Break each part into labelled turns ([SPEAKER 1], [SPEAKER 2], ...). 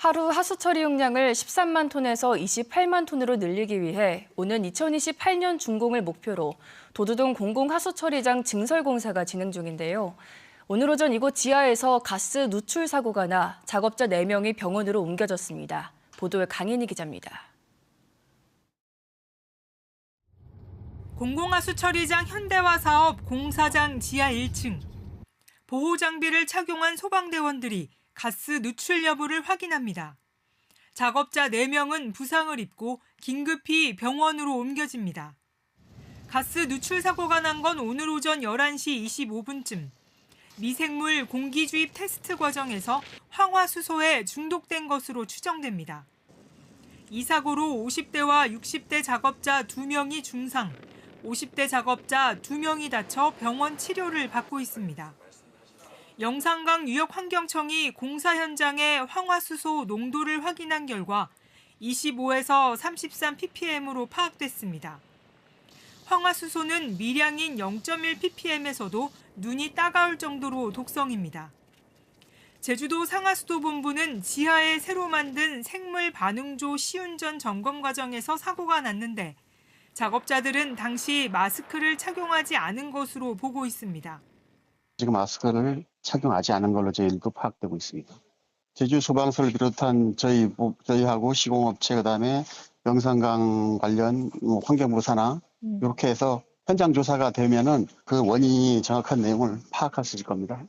[SPEAKER 1] 하루 하수 처리 용량을 13만 톤에서 28만 톤으로 늘리기 위해 오는 2028년 준공을 목표로 도두동 공공하수처리장 증설 공사가 진행 중인데요. 오늘 오전 이곳 지하에서 가스 누출 사고가 나 작업자 4명이 병원으로 옮겨졌습니다. 보도에 강인희 기자입니다.
[SPEAKER 2] 공공하수 처리장 현대화 사업 공사장 지하 1층. 보호 장비를 착용한 소방대원들이 가스 누출 여부를 확인합니다. 작업자 4명은 부상을 입고 긴급히 병원으로 옮겨집니다. 가스 누출 사고가 난 건 오늘 오전 11시 25분쯤. 미생물 공기 주입 테스트 과정에서 황화수소에 중독된 것으로 추정됩니다. 이 사고로 50대와 60대 작업자 2명이 중상, 50대 작업자 2명이 다쳐 병원 치료를 받고 있습니다. 영산강 유역환경청이 공사 현장의 황화수소 농도를 확인한 결과 25에서 33 ppm으로 파악됐습니다. 황화수소는 미량인 0.1 ppm에서도 눈이 따가울 정도로 독성입니다. 제주도 상하수도본부는 지하에 새로 만든 생물 반응조 시운전 점검 과정에서 사고가 났는데 작업자들은 당시 마스크를 착용하지 않은 것으로 보고 있습니다.
[SPEAKER 3] 지금 마스크를 착용하지 않은 걸로 저희도 파악되고 있습니다. 제주 소방서를 비롯한 저희 뭐, 저희하고 시공업체 그다음에 영산강 관련 뭐 환경부 산하 이렇게 해서 현장 조사가 되면은 그 원인이 정확한 내용을 파악할 수 있을 겁니다.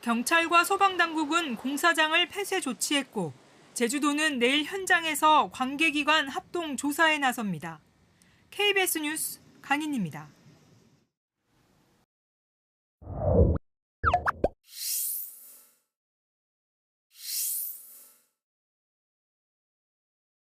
[SPEAKER 2] 경찰과 소방 당국은 공사장을 폐쇄 조치했고 제주도는 내일 현장에서 관계기관 합동 조사에 나섭니다. KBS 뉴스 강인입니다.